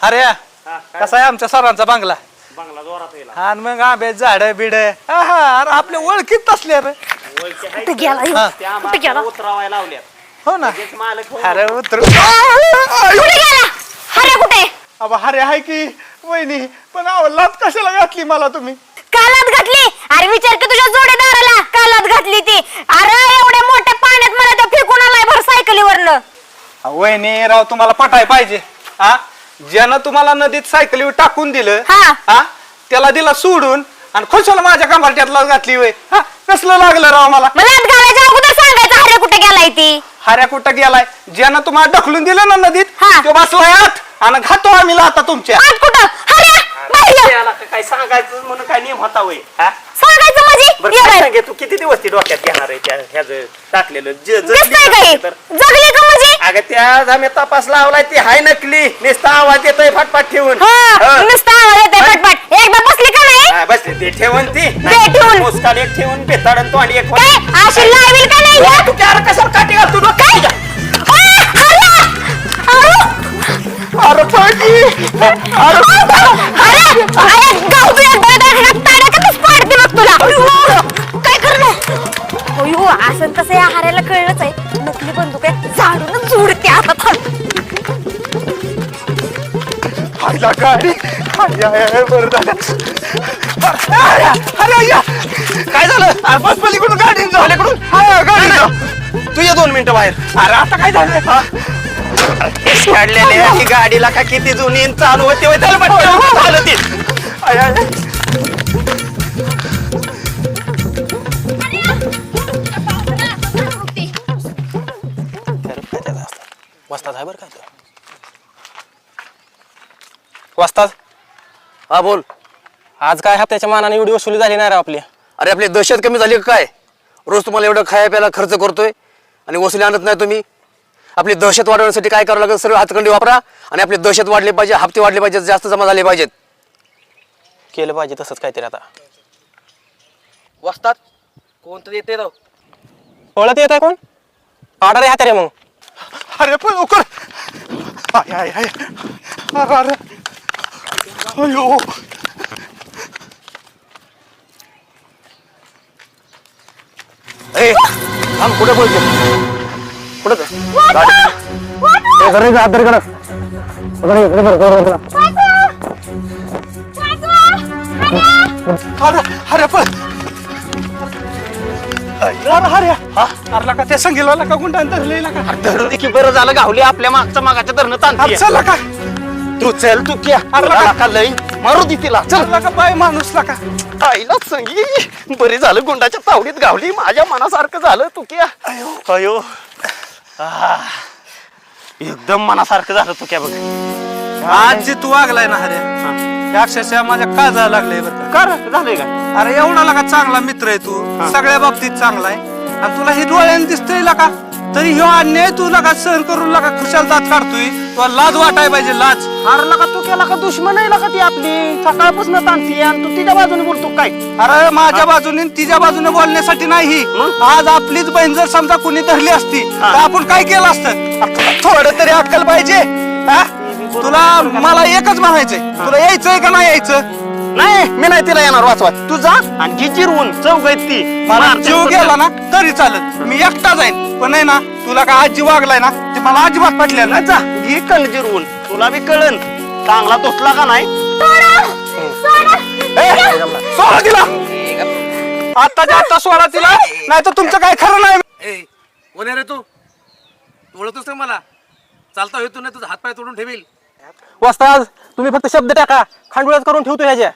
अरे कसा आहे आमच्या सरांचा बंगला? बंगला जोरात येईल आणि मग आंबे झाड बिड. अरे आपल्या ओळखीत असले रे. कुठे गेला? ह्यो? हा. त्या कुठे गेला? माणसाला उतरावायला लावल्यात. हो ना. तेच मालक हो. अरे उतर. कुठे गेला? अरे कुठे? अबा अरे आहे की. वहिनी पण अहो, लाथ कशाला घातली मला तुम्ही? कालात घातली? अरे विचार की तुझ्या जोडीदाराला. कालात घातली ती? अरे एवढ्या मोठ्या पाण्यात मला त्या फेकून आलाय भर सायकलीवरनं. अहो, वहिनी राव तुम्हाला पटाय पाहिजे. हा? ज्यानं तुम्हाला नदीत सायकलीवर टाकून दिलं हा. हा त्याला दिला सोडून आणि खुशाला माझ्या कंबारट्यातला घातली वय हा कसलं लागलं राव मला मला आत घालायच्या अगोदर सांगायचं अरे कुठे गेलाय ती हऱ्या कुठं गेलाय ज्यानं तुम्हाला ढकलून दिलं ना नदीत हा. तो बसलाय आत आणि घातो आम्ही आता तुमच्या आत कुठं बाहेर ये. काय सांगायचं म्हणून काय नियम होता वय हा? सांगायचं म्हणजे बरं ये काय बाहेर. सांगे तू किती दिवस ती डोक्यात घेणार आहे त्या ह्याचं टाकलेलं ज- जगली दिसतंय का? तर जगली का म्हणजे अगं त्या आम्ही तपास लावलाय ती हाय नकली नुसता आवाज येतोय फटफट ठेवून हा हं. नुसतं आवाज येतोय पटपट एकदा बसली का नाही हा, बस ते ठेवून ती ते ठेवून. मुस्कान एक ठेवून बेताडन तोंड एक काय अशी लावील का नाही या? तू कशाला काठी घालतो डोक्यात काय तुझ्या? आ, अरे! अरे! अरे पाठी. अरे! अरे! अरे, गाव तुझ्या दळदळीला ताड्या का तीच पाडते बघ तुला अयो! काय करणार अयो असं तसं या हाऱ्याला कळलंच आहे हाय, हाय, बरं झालं. अरे, या. काय झालं? अरे बस पलीकडून गाडी झाल्याकडून हा गाडी. तू ये दोन मिनिटं बाहेर. अरे आता काय झालं? हा? काढलेले ही गाडीला का किती जुनी चालू होते वस्ताद हा बोल. आज काय हप्त्याच्या मानाने एवढी वसुली झाली नाही राव आपली? अरे आपली दहशत कमी झाली का काय? रोज तुम्हाला एवढं खाया प्यायला खर्च करतोय आणि वसुली आणत नाही तुम्ही? आपली दहशत वाढवण्यासाठी काय करावं लागेल? सर्व हातखंडी वापरा आणि आपली दहशत वाढली पाहिजे हप्ते वाढले पाहिजे जास्त जमा झाले पाहिजेत. केलं पाहिजे तसंच काहीतरी आता. वस्तात कोणतं येते राव. ओळख येत आहे कोण? ऑर्डर आहे रे मग. अरे पण लवकर. आय आय. अरे अरे. अयो ए थांब कुठे बोलतो कुठं घरी जा, आत घरी कडं. घरी, घरी, घरी, घरी, घरी. अरे अरे पण अरे अरे अरे लका त्या संगीला का गुंडाने धरले का धरून की बरं झालं गावली आपल्या मागच्या मागाच्या धरणं ताणते चला का तू चल तू क्या अरे का लई. मारू दे तिला. चल. का बाय माणूस का आईला संगी बरी झालं गुंडाच्या तावडीत गावली. माझ्या मनासारखं झालं तू क्या अयो. आह. एकदम मनासारखं झालं तू क्या बघ. आज जे तू वागलाय ना अरे या अक्षरशः माझ्या काळजाला लागलंय बरं का. कर झालंय का? अरे एवढा लका चांगला मित्र आहे तू. सगळ्या बाबतीत चांगला आहे. आणि तुला हे डोळ्याने दिसतंय लका. तरी ह्यो अन्याय तू लका सहन करून लका खुशाल दात काढतोय. तुला लाज वाटाय पाहिजे लाज. अरे लका तू केला का दुश्मन आहे लका ती आपली. सकाळपासून ताणती आणि तू तिच्या बाजूने बोलतो काय? अरे माझ्या बाजूने आणि तिच्या बाजूने बोलण्यासाठी नाही. आज आपलीच बहीण जर समजा कुणी धरली असती तर आपण काय केलं असतं? थोडं तरी अक्कल पाहिजे. हा? तुला मला एकच म्हणायचंय. तुला यायचंय का नाही यायचं? नाही मी नाही तिला येणार वाचवा तू जा आणि घे जिरवून चौक आहेत ती. मला जीव गेला ना तरी चालत मी एकटा जाईन. पण आहे ना तुला का आजी वागलाय ना ते मला अजिबात पटलं ना जा. घे कण जिरवून तुला बी कळन. चांगला तुटला का नाही? ए, सोडा! तिला. आत्ताच्या आत्ता सोडा तिला. नाही तर तुमचं काय खरं नाही. ए कोण आहे रे तू? तू ओळखतोस ना मला? चालता होतो नाही तुझा हातपाय तोडून ठेवील. वस्ताद तुम्ही फक्त शब्द टाका. खांडोळ्यात करून ठेवतो ह्याच्या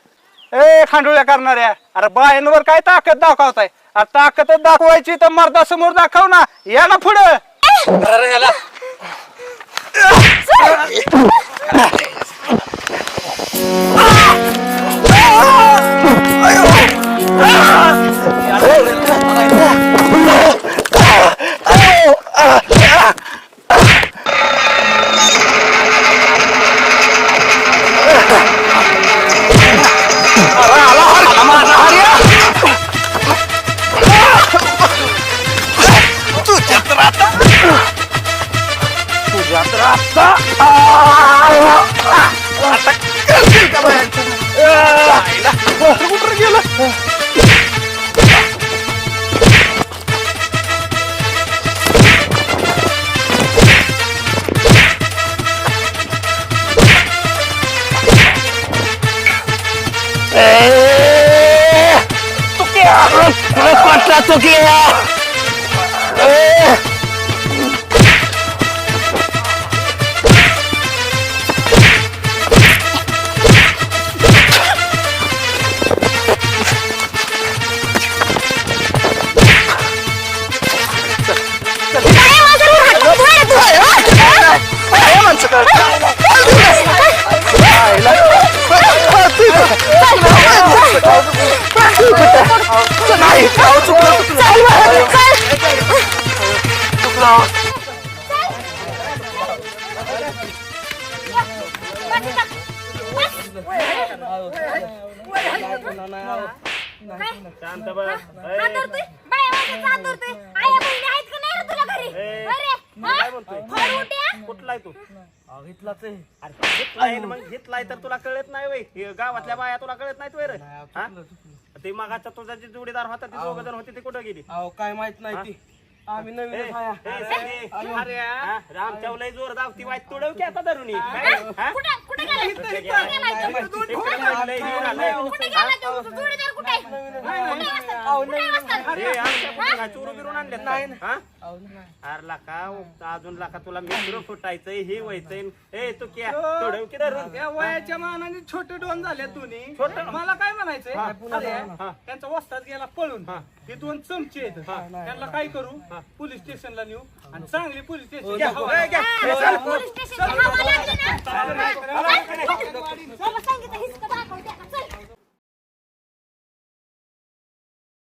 ए खांडोळ्या करणाऱ्या. अरे बायांवर काय ताकद दाखवताय? अरे ताकदच दाखवायची तर मर्दा समोर दाखव ना. या ना पुढं. चुकी काय तुला घरी? ए, अरे, काय? म्हणतोय? थोर उठ्या? कुठलाय तू अरे घेतलाय ना मग घेतलाय तर तुला कळत नाही वय हे गावातल्या बाया तुला कळत नाहीत वय रे हा? ते मगाचा तुझा जे जोडीदार होता ते दोघ जण होते ते कुठं गेली अहो काय माहीत नाही ती आम्ही ए, नवीन ए, अरे हा, रामच्या लय जोर दावती वाईट तुडव की आता धरून? कुठं गेलाय? तो? कुठे गेलाय? तो? जोडीदार कुठे आहे? कुठे असतात? कुठे असतात? चोरू बिरून आणले नाही अरे लाका अजून लाका तुला मित्र फुटायचंय हे व्हायचंय. ए तू क्या? की या वयाच्या मानाने छोटे डोन झाले तुम्ही छोटं? मला काय म्हणायचंय? हा. अरे, हा. त्यांचा वस्ताद गेला पळून. हे. दोन चमचे आहेत. त्यांना काय करू? पोलीस स्टेशनला नेऊ. आणि चांगली पोलीस स्टेशन घ्या, घ्या. हा, पोलीस स्टेशनची हवा लागली ना? सांगितलं हिसका दाखवते